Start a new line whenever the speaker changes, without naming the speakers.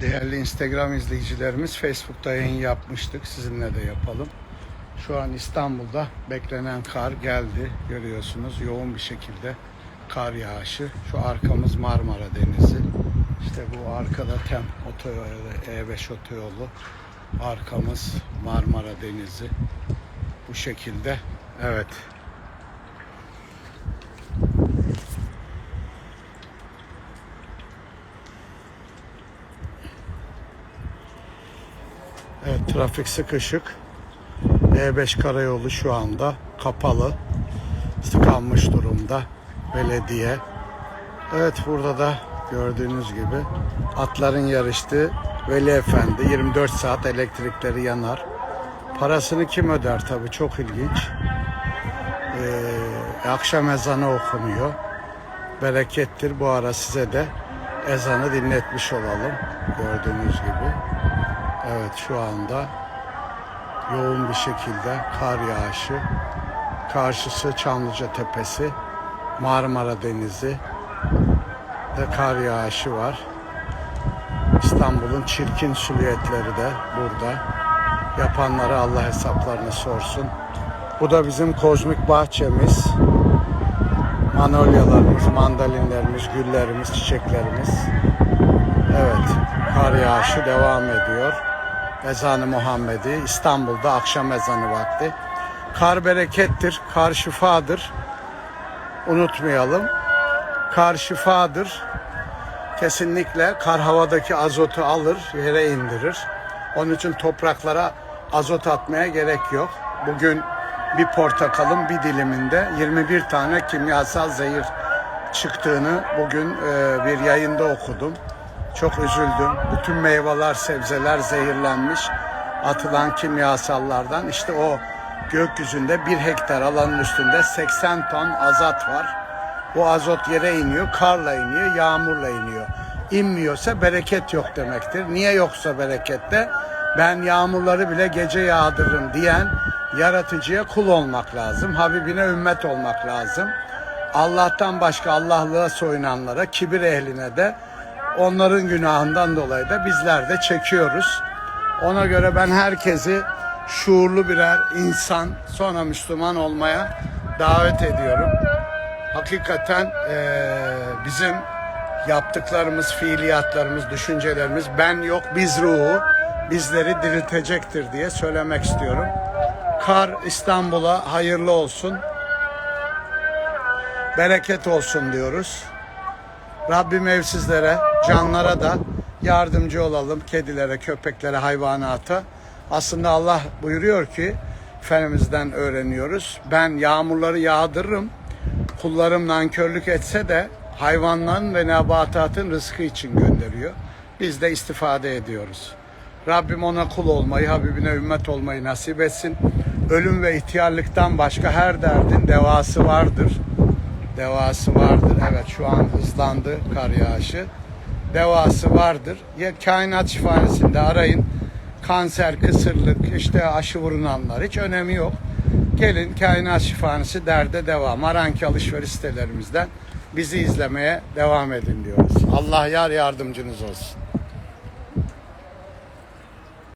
Değerli Instagram izleyicilerimiz Facebook'ta yayın yapmıştık. Sizinle de yapalım. Şu an İstanbul'da beklenen kar geldi. Görüyorsunuz yoğun bir şekilde kar yağışı. Şu arkamız Marmara Denizi. İşte bu arkada TEM otoyolu, E5 otoyolu. Arkamız Marmara Denizi. Bu şekilde. Evet. Evet, trafik sıkışık. E5 karayolu şu anda kapalı. Tıkanmış durumda. Belediye. Evet burada da gördüğünüz gibi atların yarıştığı Veli Efendi 24 saat elektrikleri yanar. Parasını kim öder tabi çok ilginç. Ee, akşam ezanı okunuyor. Berekettir bu ara size de ezanı dinletmiş olalım gördüğünüz gibi. Evet şu anda yoğun bir şekilde kar yağışı. Karşısı Çamlıca Tepesi, Marmara Denizi de kar yağışı var. İstanbul'un çirkin silüetleri de burada. Yapanlara Allah hesaplarını sorsun. Bu da bizim kozmik bahçemiz. Manolyalarımız, mandalinlerimiz, güllerimiz, çiçeklerimiz. Evet, kar yağışı devam ediyor. Ezanı Muhammedi İstanbul'da akşam ezanı vakti. Kar berekettir, kar şifadır. Unutmayalım. Kar şifadır. Kesinlikle kar havadaki azotu alır, yere indirir. Onun için topraklara azot atmaya gerek yok. Bugün bir portakalın bir diliminde 21 tane kimyasal zehir çıktığını bugün e, bir yayında okudum. Çok üzüldüm. Bütün meyveler, sebzeler zehirlenmiş. Atılan kimyasallardan. İşte o gökyüzünde bir hektar alanın üstünde 80 ton azot var. Bu azot yere iniyor, karla iniyor, yağmurla iniyor. İnmiyorsa bereket yok demektir. Niye yoksa berekette? Ben yağmurları bile gece yağdırırım diyen yaratıcıya kul olmak lazım. Habibine ümmet olmak lazım. Allah'tan başka Allah'lığa soyunanlara, kibir ehline de onların günahından dolayı da bizler de çekiyoruz. Ona göre ben herkesi şuurlu birer insan, sonra Müslüman olmaya davet ediyorum. Hakikaten eee, bizim yaptıklarımız, fiiliyatlarımız, düşüncelerimiz ben yok biz ruhu bizleri diriltecektir diye söylemek istiyorum. Kar İstanbul'a hayırlı olsun. Bereket olsun diyoruz. Rabbim evsizlere, canlara da yardımcı olalım. Kedilere, köpeklere, hayvanata. Aslında Allah buyuruyor ki, Efendimiz'den öğreniyoruz. Ben yağmurları yağdırırım. Kullarım nankörlük etse de hayvanların ve nebatatın rızkı için gönderiyor. Biz de istifade ediyoruz. Rabbim ona kul olmayı, Habibine ümmet olmayı nasip etsin. Ölüm ve ihtiyarlıktan başka her derdin devası vardır devası vardır. Evet şu an hızlandı kar yağışı. Devası vardır. Ya kainat şifahanesinde arayın. Kanser, kısırlık, işte aşı vurunanlar hiç önemi yok. Gelin kainat şifahanesi derde devam. Aranki alışveriş sitelerimizden bizi izlemeye devam edin diyoruz. Allah yar yardımcınız olsun.